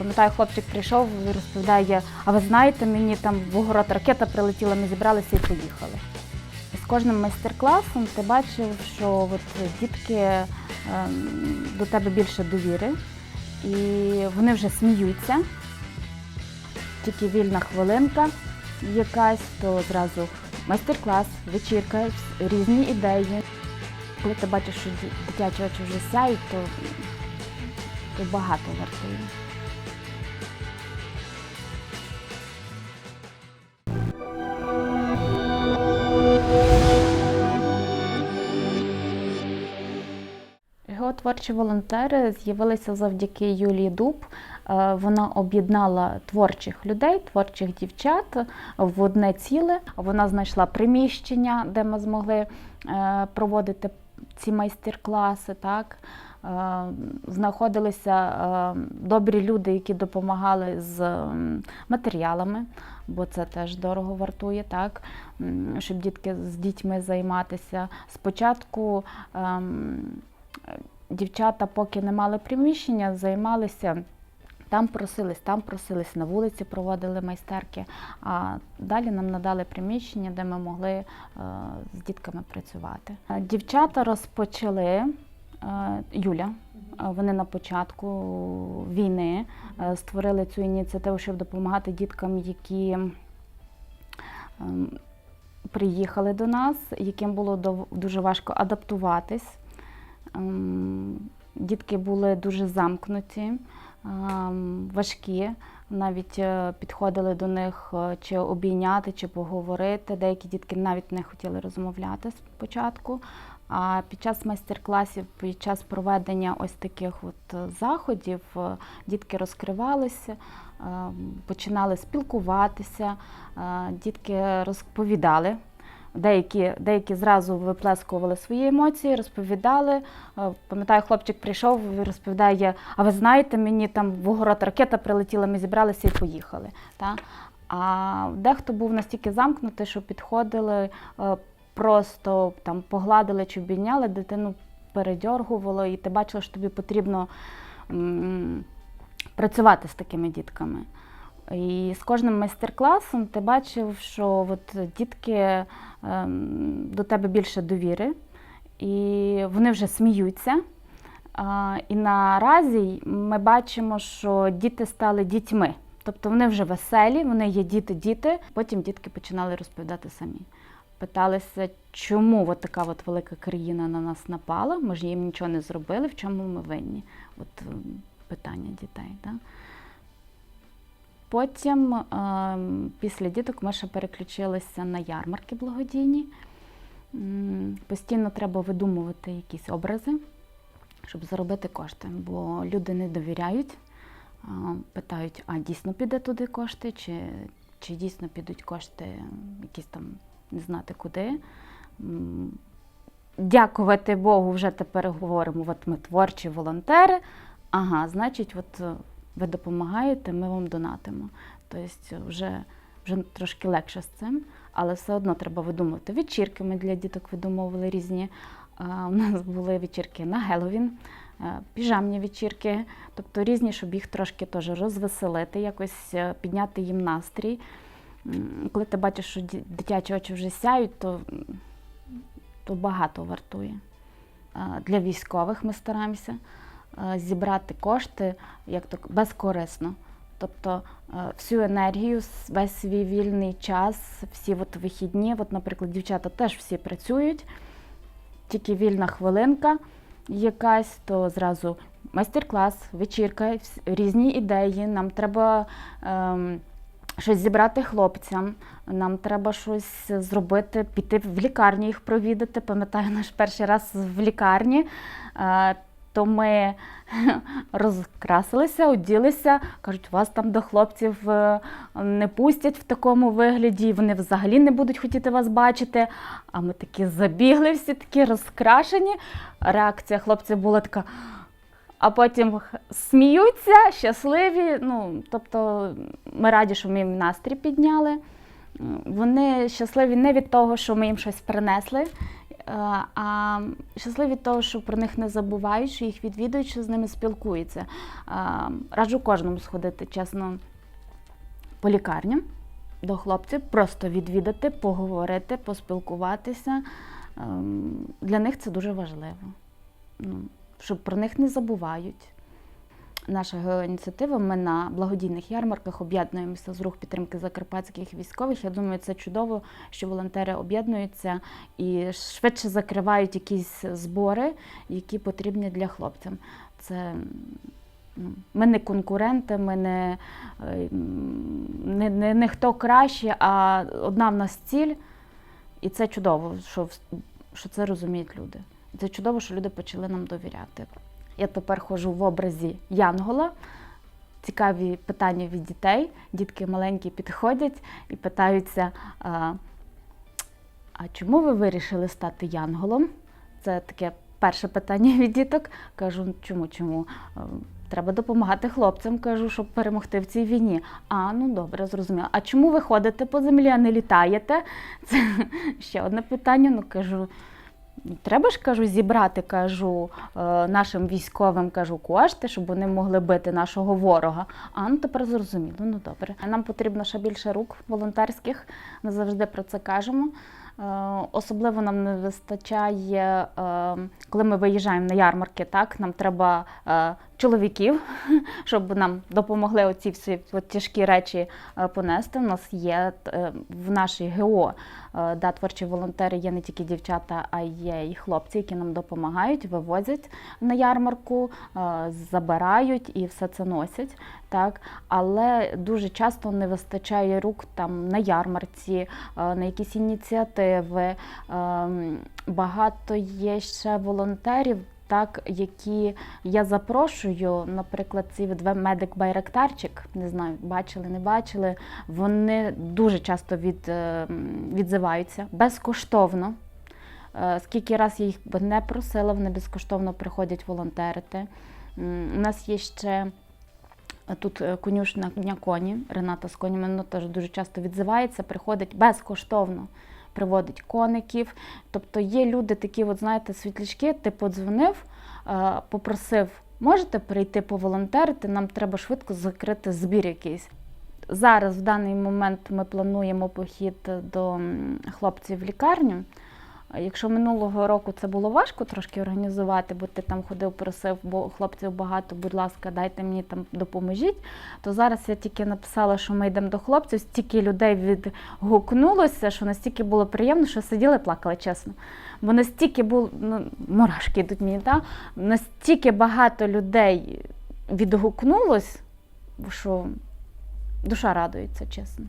Пам'ятаю, хлопчик прийшов і розповідає, а ви знаєте, мені там в огород ракета прилетіла, ми зібралися і поїхали. З кожним майстер-класом ти бачив, що от дітки ем, до тебе більше довіри, і вони вже сміються. Тільки вільна хвилинка якась, то зразу майстер-клас, вечірка, різні ідеї. Коли ти бачиш, що дитячі очі вже сяють, то, то багато вартує. Творчі волонтери з'явилися завдяки Юлії Дуб. Е, Вона об'єднала творчих людей, творчих дівчат в одне ціле. Вона знайшла приміщення, де ми змогли е, проводити ці майстер-класи. Так? Е, Знаходилися добрі люди, які допомагали з матеріалами, бо це теж дорого вартує, так? Щоб дітки з дітьми займатися. Спочатку ем, дівчата, поки не мали приміщення, займалися. Там просились, там просились, на вулиці проводили майстерки. А далі нам надали приміщення, де ми могли е, з дітками працювати. Е, Дівчата розпочали е, Юля. Вони на початку війни створили цю ініціативу, щоб допомагати діткам, які ем, приїхали до нас, яким було дуже важко адаптуватись. Ем, Дітки були дуже замкнуті, ем, важкі. Навіть е, підходили до них е, чи обійняти, чи поговорити. Деякі дітки навіть не хотіли розмовляти спочатку. А під час майстер-класів, під час проведення ось таких от е, заходів, дітки розкривалися, е, починали спілкуватися, дітки розповідали Деякі, деякі зразу виплескували свої емоції, розповідали. Е, Пам'ятаю, хлопчик прийшов і розповідає, а ви знаєте, мені там в огород ракета прилетіла, ми зібралися і поїхали. Та? А дехто був настільки замкнутий, що підходили, е, просто там погладили чи обійняли, дитину передьоргувало, і ти бачила, що тобі потрібно працювати з такими дітками. І з кожним майстер-класом ти бачив, що от дітки ем, до тебе більше довіри, і вони вже сміються. І наразі ми бачимо, що діти стали дітьми. Тобто вони вже веселі, вони є діти-діти. Потім дітки починали розповідати самі. Питалися, чому от така от велика країна на нас напала, ми ж їм нічого не зробили, в чому ми винні? От ем, питання дітей. Да? Потім, ем, після діток, ми ще переключилися на ярмарки благодійні. Постійно треба видумувати якісь образи, щоб заробити кошти, бо люди не довіряють, питають, а дійсно піде туди кошти, чи, чи дійсно підуть кошти якісь там не знати куди. Дякувати Богу, вже тепер говоримо, от ми творчі волонтери. Ага, значить, от ви допомагаєте, ми вам донатимо. Тобто вже, вже трошки легше з цим, але все одно треба видумувати. Вечірки ми для діток видумовували різні. У нас були вечірки на Геловін, е, піжамні вечірки, тобто різні, щоб їх трошки теж розвеселити, якось е, підняти їм настрій. Коли ти бачиш, що дитячі очі вже сяють, то, то багато вартує. Для військових ми стараємося зібрати кошти як то безкорисно. Тобто е, всю енергію, весь свій вільний час, всі от вихідні, от, наприклад, дівчата теж всі працюють, тільки вільна хвилинка якась, то зразу майстер-клас, вечірка, різні ідеї. Нам треба ем, щось зібрати хлопцям, нам треба щось зробити, піти в лікарню їх провідати. Пам'ятаю наш перший раз в лікарні. Е, то ми розкрасилися, оділися, кажуть, вас там до хлопців е, не пустять в такому вигляді, вони взагалі не будуть хотіти вас бачити. А ми такі забігли, всі такі розкрашені. Реакція хлопців була така. А потім сміються, щасливі. Ну, тобто ми раді, що ми їм настрій підняли. Вони щасливі не від того, що ми їм щось принесли, А щасливі від того, що про них не забувають, що їх відвідують, що з ними спілкуються. Е, Раджу кожному сходити, чесно, по лікарням до хлопців, просто відвідати, поговорити, поспілкуватися. Ем, Для них це дуже важливо. Ну, щоб про них не забувають. Наша геоініціатива, ми на благодійних ярмарках об'єднуємося з рух підтримки закарпатських військових. Я думаю, це чудово, що волонтери об'єднуються і швидше закривають якісь збори, які потрібні для хлопців. Це ну, ми не конкуренти, ми не, е, не, не, не хто краще, а одна в нас ціль. І це чудово, що, що це розуміють люди. Це чудово, що люди почали нам довіряти. Я тепер ходжу в образі Янгола. Цікаві питання від дітей. Дітки маленькі підходять і питаються: а, а чому ви вирішили стати янголом? Це таке перше питання від діток. Кажу, чому, чому? Треба допомагати хлопцям, кажу, щоб перемогти в цій війні. А, ну добре, зрозуміло. А чому ви ходите по землі, а не літаєте? Це ще одне питання. Ну кажу, «Ну, треба ж кажу, зібрати кажу е, нашим військовим кажу кошти, щоб вони могли бити нашого ворога. А ну тепер зрозуміло. Ну добре. Нам потрібно ще більше рук волонтерських. Ми завжди про це кажемо. Е, Особливо нам не вистачає, е, коли ми виїжджаємо на ярмарки, так нам треба чоловіків, щоб нам допомогли оці всі от тяжкі речі е, понести. У нас є е, в нашій ГО е, да, творчі волонтери, є не тільки дівчата, а є і хлопці, які нам допомагають, вивозять на ярмарку, забирають і все це носять. Так, але дуже часто не вистачає рук там на ярмарці, на якісь ініціативи. Ем, Багато є ще волонтерів, так, які я запрошую, наприклад, цей медик Байрактарчик, не знаю, бачили, не бачили. Вони дуже часто від, е, відзиваються безкоштовно. Е, Скільки раз я їх не просила, вони безкоштовно приходять волонтерити. У нас є ще Тут е, конюшна коні, Рената з конями вона теж дуже часто відзивається, приходить безкоштовно, приводить коників. Тобто є люди такі, от знаєте, світлячки, ти подзвонив, е, попросив, можете прийти поволонтерити, нам треба швидко закрити збір якийсь. Зараз, в даний момент, ми плануємо похід до хлопців в лікарню. Якщо минулого року це було важко трошки організувати, бо ти там ходив, просив, бо хлопців багато, будь ласка, дайте мені там допоможіть. То зараз я тільки написала, що ми йдемо до хлопців, стільки людей відгукнулося, що настільки було приємно, що сиділи плакали, чесно. Бо настільки було, ну, мурашки йдуть мені, так? настільки багато людей відгукнулось, що душа радується, чесно.